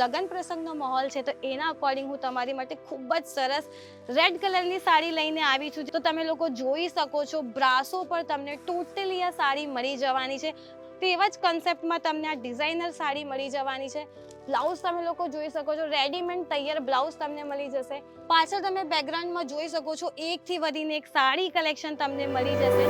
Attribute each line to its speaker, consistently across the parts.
Speaker 1: લગ્ન પ્રસંગનો માહોલ છે, તો એના અકોર્ડિંગ હું તમારી માટે ખૂબ જ સરસ રેડ કલરની સાડી લઈને આવી છું. તો તમે લોકો જોઈ શકો છો, બ્રાસો પર તમને ટોટલી આ સાડી મળી જવાની છે. તેવા જ કન્સેપ્ટમાં તમને આ ડિઝાઇનર સાડી મળી જવાની છે. બ્લાઉઝ તમે લોકો જોઈ શકો છો રેડીમેડ તૈયાર બ્લાઉઝ તમને મળી જશે. પાછળ તમે બેકગ્રાઉન્ડમાં જોઈ શકો છો, એકથી વધીને એક સાડી કલેક્શન તમને મળી જશે.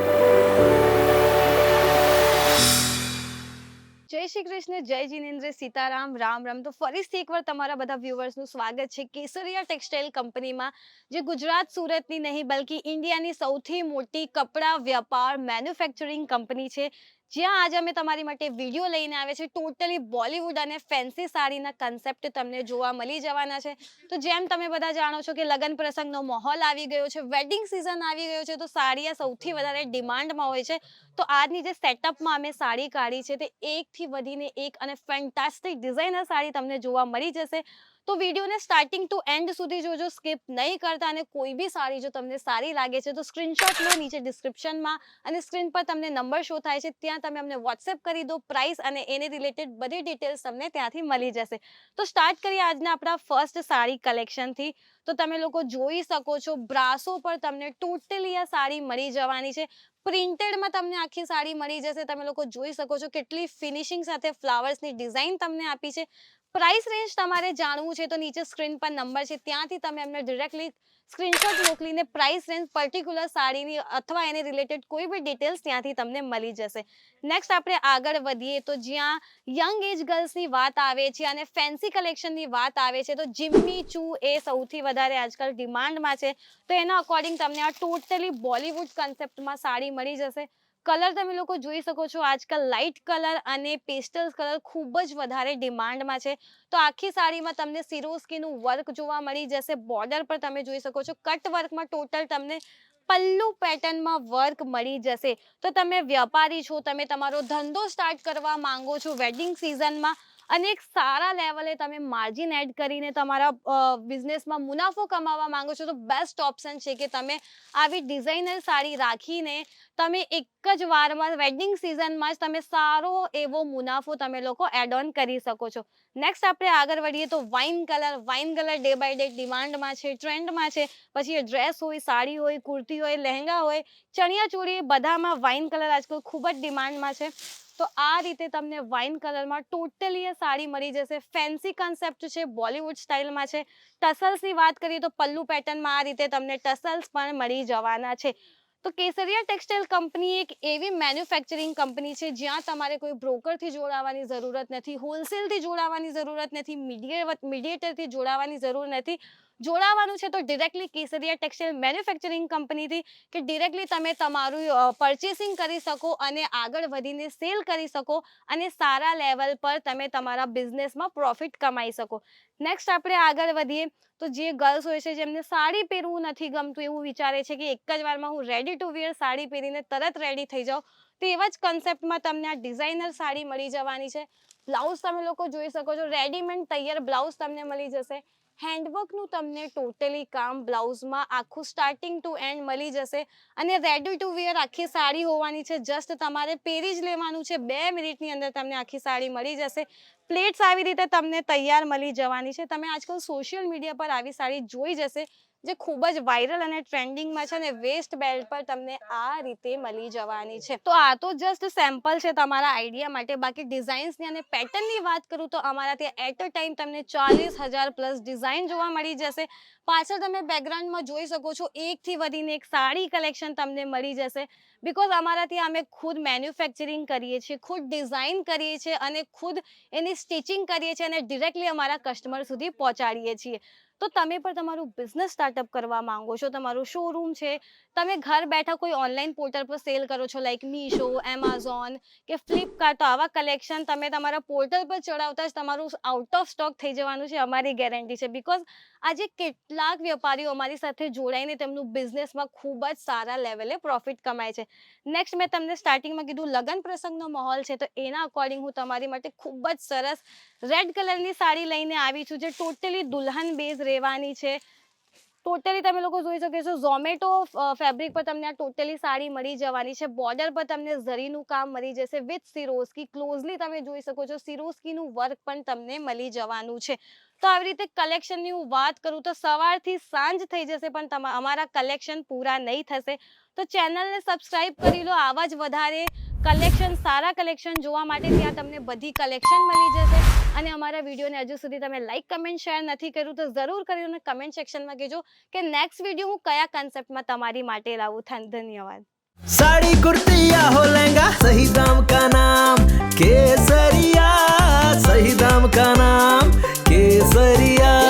Speaker 1: જય શ્રી કૃષ્ણ, જય જીનેન્દ્ર, સીતારામ, રામ રામ. તો ફરીથી એકવાર તમારા બધા વ્યુઅર્સનું સ્વાગત છે કેસરિયા ટેક્સટાઇલ કંપનીમાં, જે ગુજરાત સુરતની નહીં, બલ્કિ ઇન્ડિયાની સૌથી મોટી કપડા વ્યાપાર મેન્યુફેક્ચરિંગ કંપની છે. જ્યાં આજે અમે તમારી માટે વીડિયો લઈને આવ્યા છે ટોટલી બોલિવૂડ અને ફેન્સી સાડીના કન્સેપ્ટ તમને જોવા મળી જવાના છે. તો જેમ તમે બધા જાણો છો કે લગ્ન પ્રસંગનો માહોલ આવી ગયો છે વેડિંગ સિઝન આવી ગયો છે, તો સાડીયા સૌથી વધારે ડિમાન્ડમાં હોય છે. તો આજની જે સેટઅપમાં અમે સાડી કાઢી છે, તે એકથી વધીને એક અને ફેન્ટાસ્ટિક ડિઝાઇનર સાડી તમને જોવા મળી જશે. તો વિડીયોને સ્ટાર્ટિંગ ટુ એન્ડ સુધી જોજો સ્કીપ નહીં કરતા અને કોઈ બી સાડી જો તમને સારી લાગે છે તો સ્ક્રીનશોટ લો નીચે ડિસ્ક્રિપ્શનમાં અને સ્ક્રીન પર તમને નંબર શો થાય છે, ત્યાં તમે અમને વોટ્સએપ કરી દો પ્રાઇસ અને એને રિલેટેડ બધી ડિટેલ્સ તમને ત્યાંથી મળી જશે. તો સ્ટાર્ટ કરીએ આજના આપણા ફર્સ્ટ સાડી કલેક્શનથી તો તમે લોકો જોઈ શકો છો, બ્રાસો પર તમને ટોટલી આ સાડી મળી જવાની છે. પ્રિન્ટેડમાં તમને આખી સાડી મળી જશે, તમે લોકો જોઈ શકો છો કેટલી ફિનિશિંગ સાથે ફ્લાવર્સની ડિઝાઇન તમને આપી છે. પ્રાઇસ રેન્જ તમારે જાણવું છે તો નીચે સ્ક્રીન પર નંબર છે. ત્યાંથી તમે અમને ડિરેક્ટલી સ્ક્રીનશોટ મોકલીને પ્રાઇસ રેન્જ પર્ટિક્યુલર સાડીની અથવા એને રિલેટેડ કોઈ બી ડિટેલ્સ ત્યાંથી તમને મળી જશે. નેક્સ્ટ આપણે આગળ વધીએ તો જ્યાં યંગ એજ ગર્લ્સની વાત આવે છે અને ફેન્સી કલેક્શનની વાત આવે છે તો જિમ્મી ચૂ એ સૌથી વધારે આજકાલ ડિમાન્ડમાં છે. તો એના અકોર્ડિંગ તમને આ ટોટલી બોલિવૂડ કન્સેપ્ટમાં સાડી મળી જશે. કલર તમે લોકો જોઈ શકો છો. આજકાલ લાઇટ કલર અને પેસ્ટલ્સ કલર ખૂબ જ વધારે ડિમાન્ડમાં છે. તો આખી સાડીમાં તમને સિરોસ્કીનું વર્ક જોવા મળી જશે. બોર્ડર પર તમે જોઈ શકો છો. કટ વર્કમાં ટોટલ તમને પલ્લુ પેટર્નમાં વર્ક મળી જશે. તો તમે વ્યાપારી છો, તમે તમારો ધંધો સ્ટાર્ટ કરવા માંગો છો, વેડિંગ સિઝનમાં અને એક સારા લેવલે તમે માર્જિન એડ કરીને તમારા બિઝનેસમાં મુનાફો કમાવા માંગો છો, તો બેસ્ટ ઓપ્શન છે કે તમે આવી ડિઝાઇનર સાડી રાખીને તમે એક જ વારમાં વેડિંગ સિઝનમાં જ તમે સારો એવો મુનાફો તમે લોકો એડ ઓન કરી શકો છો. નેક્સ્ટ આપણે આગળ વધીએ તો wine colour wine colour day by day ડિમાન્ડમાં છે, ટ્રેન્ડમાં છે. પછી એ ડ્રેસ હોય, સાડી હોય, કુર્તી હોય, લહેંગા હોય ચણિયા ચોળી બધામાં વાઇન કલર આજકાલ ખૂબ જ ડિમાન્ડમાં છે. તો આ રીતે તમને વાઇન કલરમાં ટોટલી એ સાડી મળી જશે. ફેન્સી કન્સેપ્ટ છે બોલિવૂડ સ્ટાઇલમાં છે. ટસલ્સની વાત કરીએ તો પલ્લુ પેટર્નમાં આ રીતે તમને ટસલ્સ પણ મળી જવાના છે. તો કેસરિયા ટેક્સટાઇલ કંપની એક એવી મેન્યુફેક્ચરિંગ કંપની છે, જ્યાં તમારે કોઈ બ્રોકરથી જોડાવાની જરૂરત નથી હોલસેલથી જોડાવાની જરૂરત નથી મીડિયેટરથી જોડાવાની જરૂર નથી. જોડાવાનું છે તો ડિરેક્ટલી કેસરિયા ટેક્સટાઇલ મેન્યુફેક્ચરિંગ કંપનીથી કે ડિરેક્ટલી તમે તમારું પરચેસિંગ કરી શકો અને આગળ વધીને સેલ કરી શકો અને સારા લેવલ પર તમે તમારા બિઝનેસમાં પ્રોફિટ કમાઈ શકો. નેક્સ્ટ આપણે આગળ વધીએ તો જે ગર્લ્સ હોય છે જેમને સાડી પહેરવું નથી ગમતું એવું વિચારે છે કે એક જ વારમાં હું રેડી ટુ વેર સાડી પહેરીને તરત રેડી થઈ જાઉં, તો એવા જ કન્સેપ્ટમાં તમને આ ડિઝાઇનર સાડી મળી જવાની છે. બ્લાઉઝ તમે લોકો જોઈ શકો છો રેડીમેડ તૈયાર બ્લાઉઝ તમને મળી જશે. હેન્ડવર્કનું તમને ટોટલી કામ બ્લાઉઝમાં આખું સ્ટાર્ટિંગ ટુ એન્ડ મળી જશે. અને રેડી ટુ વિયર આખી સાડી હોવાની છે. જસ્ટ તમારે પહેરી જ લેવાનું છે. બે મિનિટની અંદર તમને આખી સાડી મળી જશે. પ્લેટ્સ આવી રીતે તમને તૈયાર મળી જવાની છે. તમે આજકાલ સોશિયલ મીડિયા પર આવી સાડી જોઈ જશે. જે ખૂબ જ વાયરલ અને ટ્રેન્ડિંગમાં છે અને વેસ્ટ બેલ્ટ પર તમને આ રીતે મળી જવાની છે. તો આ તો જસ્ટ સેમ્પલ છે તમારા આઈડિયા માટે. બાકી ડિઝાઇન્સની અને પેટર્નની વાત કરું તો અમારા ત્યાં એટ અ ટાઈમ તમને ચાલીસ હજાર પ્લસ ડિઝાઇન જોવા મળી જશે. પાછળ તમે બેકગ્રાઉન્ડમાં જોઈ શકો છો એકથી વધીને એક સાડી કલેક્શન તમને મળી જશે. બિકોઝ અમારા ત્યાં અમે ખુદ મેન્યુફેક્ચરિંગ કરીએ છીએ, ખુદ ડિઝાઇન કરીએ છીએ અને ખુદ એની સ્ટિચિંગ કરીએ છીએ અને ડિરેક્ટલી અમારા કસ્ટમર સુધી પહોંચાડીએ છીએ. તો તમે પણ તમારું બિઝનેસ સ્ટાર્ટઅપ કરવા માંગો છો, તમારું શોરૂમ છે, તમે ઘર બેઠા કોઈ ઓનલાઈન પોર્ટલ પર સેલ કરો છો લાઈક મીશો એમેઝોન કે ફ્લિપકાર્ટ તો આવા કલેક્શન તમે તમારા પોર્ટલ પર ચડાવતા જ તમારું આઉટ ઓફ સ્ટોક થઈ જવાનું છે, અમારી ગેરંટી છે. બિકોઝ આજે કેટલાક વેપારીઓ અમારી સાથે જોડાઈને તેમનું બિઝનેસમાં ખૂબ જ સારા લેવલે પ્રોફિટ કમાય છે. નેક્સ્ટ મેં તમને સ્ટાર્ટિંગમાં કીધું લગ્ન પ્રસંગનો માહોલ છે, તો એના અકોર્ડિંગ હું તમારી માટે ખૂબ જ સરસ રેડ કલરની સાડી લઈને આવી છું, જે ટોટલી દુલ્હન બેઝ રહેવાની છે. ટોટલી તમે લોકો જોઈ શકો છો ઝોમેટો ફેબ્રિક પર તમને આ ટોટલી સાડી મળી જવાની છે. બોર્ડર પર તમને ઝરીનું કામ મળી જશે વિથ સિરોસ્કી ક્લોઝલી તમે જોઈ શકો છો સિરોસ્કીનું વર્ક પણ તમને મળી જવાનું છે. તો આવી રીતે કલેક્શનની હું વાત કરું તો સવારથી સાંજ થઈ જશે પણ અમારા કલેક્શન પૂરા નહીં થશે. તો ચેનલને સબસ્ક્રાઈબ કરી લો, આવા જ વધારે કલેક્શન, સારા કલેક્શન જોવા માટે ત્યાં તમને બધી કલેક્શન મળી જશે. અને અમારા વિડીયોને હજુ સુધી તમે લાઇક કમેન્ટ શેર નથી કર્યું તો જરૂર કરીને કમેન્ટ સેક્શનમાં કહેજો કે નેક્સ્ટ વીડિયો હું કયા કન્સેપ્ટમાં તમારી માટે લાવું. ધન્યવાદ.
Speaker 2: સાડી, કુર્તિયા, હો, લહેંગા સહી દામ કા નામ, કેસરિયા સહી દામ કા નામ, કેસરિયા.